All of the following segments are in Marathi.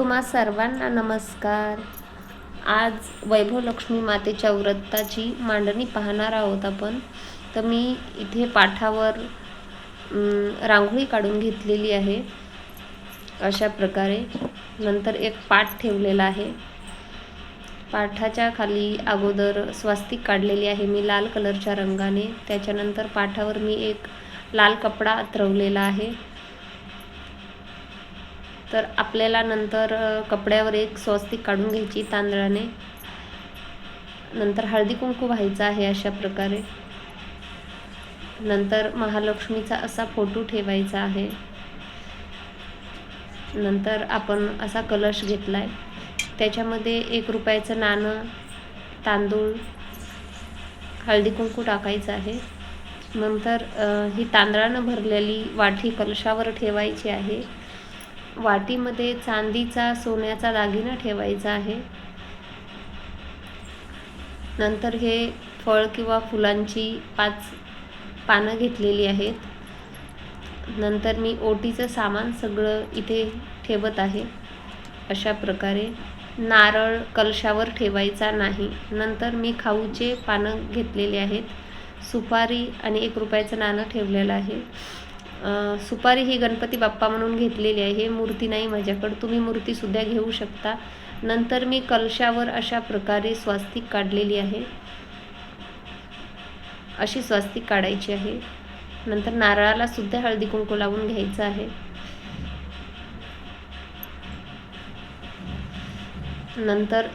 तुम्हा सर्वांना नमस्कार. आज वैभव लक्ष्मी मातेच्या व्रताची मांडणी पाहणार आहोत आपण. तर मी इथे पाठावर रांगोळी काढून घेतलेली आहे. अशा प्रकारे. नंतर एक पाठ ठेवलेला आहे. पाठाच्या खाली अगोदर स्वास्तिक काढलेली आहे मी लाल कलरच्या रंगाने. त्याच्यानंतर पाठावर मी एक लाल कपडा अथरवलेला आहे. तर आपल्याला नंतर कपड्यावर एक स्वस्तिक काढून घ्यायची तांदळाने. नंतर हळदी कुंकू व्हायचं आहे अशा प्रकारे. नंतर महालक्ष्मीचा असा फोटो ठेवायचा आहे. नंतर आपण असा कलश घेतला आहे त्याच्यामध्ये एक रुपयाचं नाणं तांदूळ हळदी कुंकू टाकायचं आहे. नंतर ही तांदळानं भरलेली वाटी कलशावर ठेवायची आहे. वाटीमध्ये चांदीचा सोन्याचा दागिना ठेवायचा आहे. नंतर हे फळ किंवा फुलांची पाच पानं घेतलेली आहेत. नंतर मी ओटीचं सामान सगळं इथे ठेवत आहे. अशा प्रकारे नारळ कलशावर ठेवायचा नाही. नंतर मी खाऊचे पानं घेतलेले आहेत सुपारी आणि एक रुपयाचं नाणं ठेवलेलं आहे. सुपारी ही गणपती बाप्पा म्हणून घेतलेली आहे. मूर्ती नाही माझ्याकडं. तुम्ही मूर्तीसुद्धा घेऊ शकता. नंतर मी कलशावर अशा प्रकारे स्वास्तिक काढलेली आहे. अशी स्वास्तिक काढायची आहे. नंतर नारळाला सुद्धा हळदी कुंकू लावून घ्यायचं आहे. नंतर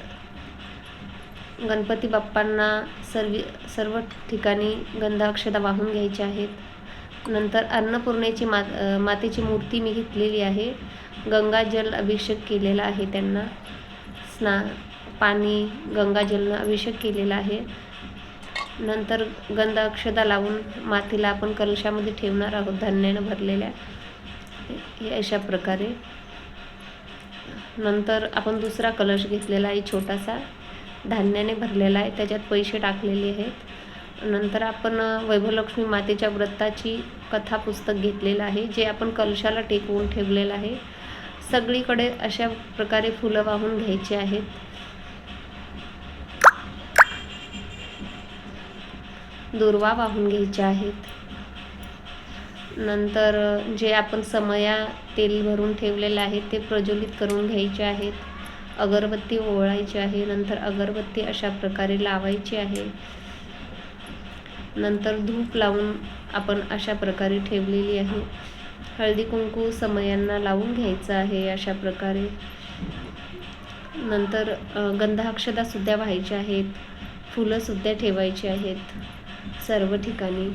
गणपती बाप्पांना सर्व सर्व ठिकाणी गंधाक्षता वाहून घ्यायच्या आहेत. नंतर अन्नपूर्णेची मा मातेची मूर्ती मी घेतलेली आहे. गंगाजल अभिषेक केलेला आहे त्यांना. स्ना पाणी गंगाजलनं अभिषेक केलेला आहे. नंतर गंध अक्षदा लावून मातीला आपण कलशामध्ये ठेवणार आहोत धान्यानं भरलेल्या. हे अशा प्रकारे. नंतर आपण दुसरा कलश घेतलेला आहे छोटासा. धान्याने भरलेला आहे त्याच्यात पैसे टाकलेले आहेत. नंतर आपण वैभवलक्ष्मी मातेच्या व्रताची कथा पुस्तक घेतलेलं आहे जे आपण कलशाला टेकवून ठेवलेलं आहे. सगळीकडे अशा प्रकारे फुलं वाहून घ्यायची आहेत. दुर्वा वाहून घ्यायच्या आहेत. नंतर जे आपण समया तेल भरून ठेवलेलं आहे ते प्रज्वलित करून घ्यायचे आहेत. अगरबत्ती ओवाळायची आहे नंतर अगरबत्ती अशा प्रकारे लावायची आहे. नंतर धूप लावून आपण अशा प्रकारे ठेवलेली आहे. हळदी कुंकू समयांना लावून घ्यायचं आहे अशा प्रकारे. नंतर गंधाक्षदासुद्धा व्हायच्या आहेत. फुलंसुद्धा ठेवायची आहेत. सर्व ठिकाणी.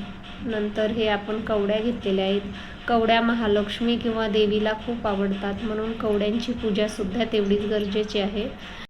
नंतर हे आपण कवड्या घेतलेल्या आहेत. कवड्या महालक्ष्मी किंवा देवीला खूप आवडतात म्हणून कवड्यांची पूजासुद्धा तेवढीच गरजेची आहे.